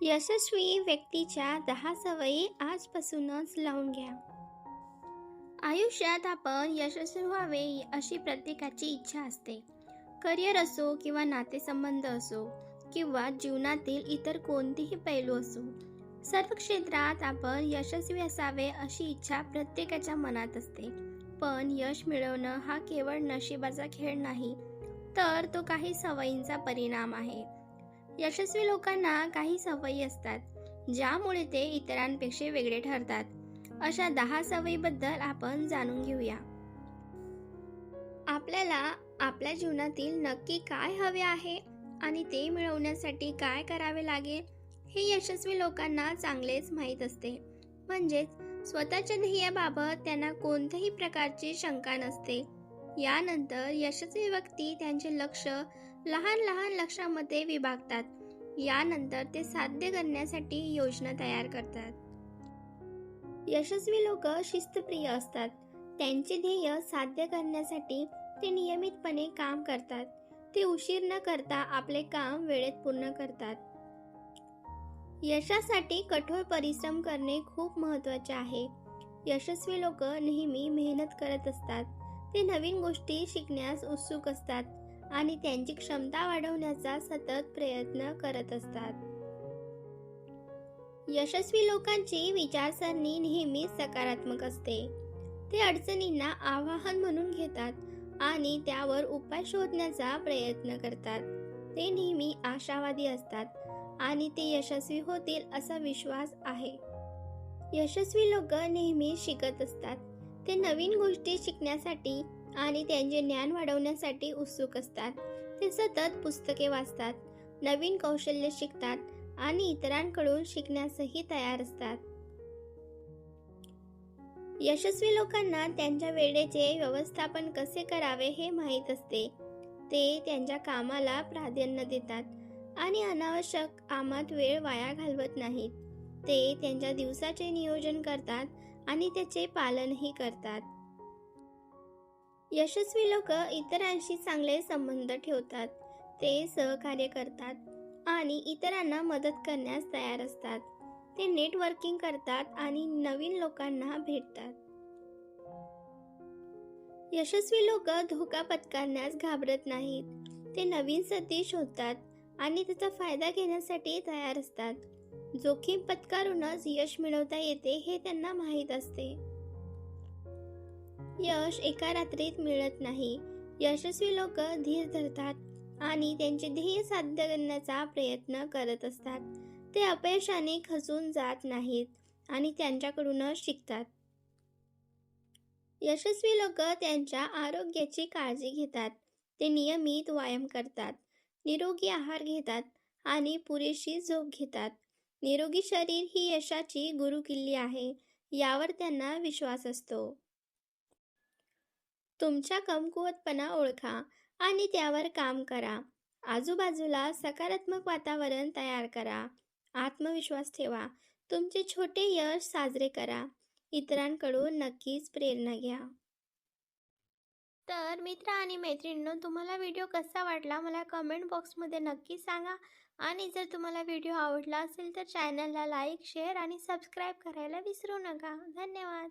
यशस्वी व्यक्तीच्या दहा सवयी आजपासूनच लावून घ्या. आयुष्यात आपण यशस्वी व्हावे अशी प्रत्येकाची इच्छा असते. करिअर असो किंवा नातेसंबंध असो किंवा जीवनातील इतर कोणतेही पैलू असो सर्व क्षेत्रात आपण यशस्वी असावे अशी इच्छा प्रत्येकाच्या मनात असते. पण यश मिळवणं हा केवळ नशिबाचा खेळ नाही तर तो काही सवयींचा परिणाम आहे. यशस्वी लोकांना काही सवयी असतात ज्यामुळे ते इतरांपेक्षा वेगळे ठरतात. अशा दहा सवयीबद्दल आपण जाणून घेऊया. आपल्याला आपल्या जीवनातील नक्की काय हवे आहे आणि ते मिळवण्यासाठी काय करावे लागेल हे यशस्वी लोकांना चांगलेच माहीत असते. म्हणजेच स्वतःच्या ध्येयाबाबत त्यांना कोणत्याही प्रकारची शंका नसते. यानंतर यशस्वी व्यक्ती त्यांचे लक्ष लहान लहान लक्ष्यामध्ये विभागतात. यानंतर ते साध्य करण्यासाठी योजना तयार करतात. यशस्वी लोक शिस्तप्रिय असतात. त्यांचे ध्येय साध्य करण्यासाठी ते नियमितपणे काम करतात. ते उशीर न करता आपले काम वेळेत पूर्ण करतात. यशासाठी कठोर परिश्रम करणे खूप महत्त्वाचे आहे. यशस्वी लोक नेहमी मेहनत करत असतात. ते नवीन गोष्टी शिकण्यास उत्सुक असतात. आणि त्यांची क्षमता वाढवण्याचा सतत प्रयत्न करत असतात. यशस्वी लोकांची विचारसरणी नेहमी सकारात्मक असते. ते अडचणींना आवाहन म्हणून घेतात आणि त्यावर उपाय शोधण्याचा प्रयत्न करतात. ते नेहमी आशावादी असतात आणि ते यशस्वी होतील असा विश्वास आहे. यशस्वी लोक नेहमी शिकत असतात. ते नवीन गोष्टी शिकण्यासाठी आणि त्यांचे ज्ञान वाढवण्यासाठी उत्सुक असतात. ते सतत पुस्तके वाचतात नवीन कौशल्य शिकतात आणि इतरांकडून शिकण्यासही तयार असतात. यशस्वी लोकांना त्यांच्या वेळेचे व्यवस्थापन कसे करावे हे माहीत असते. ते त्यांच्या कामाला प्राधान्य देतात आणि अनावश्यक कामात वेळ वाया घालवत नाहीत. ते त्यांच्या दिवसाचे नियोजन करतात आणि त्याचे पालनही करतात. यशस्वी लोक इतरांशी चांगले संबंध ठेवतात ते सहकार्य करतात आणि इतरांना मदत करण्यास तयार असतात. ते नेटवर्किंग करतात आणि नवीन लोकांना भेटतात. यशस्वी लोक धोका पत्करण्यास घाबरत नाहीत. ते नवीन संधी शोधतात आणि त्याचा फायदा घेण्यासाठी तयार असतात. जोखीम पत्करूनच यश मिळवता येते हे त्यांना माहीत असते. यश एका रात्रीत मिळत नाही. यशस्वी लोक धीर धरतात आणि त्यांचे ध्येय साध्य करण्याचा प्रयत्न करत असतात. ते अपयशाने खचून जात नाहीत आणि त्यांच्याकडूनच शिकतात. यशस्वी लोक त्यांच्या आरोग्याची काळजी घेतात. ते नियमित व्यायाम करतात. निरोगी आहार घेतात आणि पुरेशी झोप घेतात. निरोगी शरीर ही यशाची गुरुकिल्ली आहे यावर त्यांना विश्वास असतो. तुमच्या कमकुवतपणा ओळखा आणि त्यावर काम करा. आजूबाजूला सकारात्मक वातावरण तयार करा. आत्मविश्वास ठेवा. तुमचे छोटे यश साजरे करा. इतरांकडून नक्कीच प्रेरणा घ्या. तर मित्र आणि मैत्रिणींनो तुम्हाला व्हिडिओ कसा वाटला मला कमेंट बॉक्समध्ये नक्की सांगा. आणि जर तुम्हाला व्हिडिओ आवडला असेल तर चॅनलला लाईक शेअर आणि सबस्क्राईब करायला विसरू नका. धन्यवाद.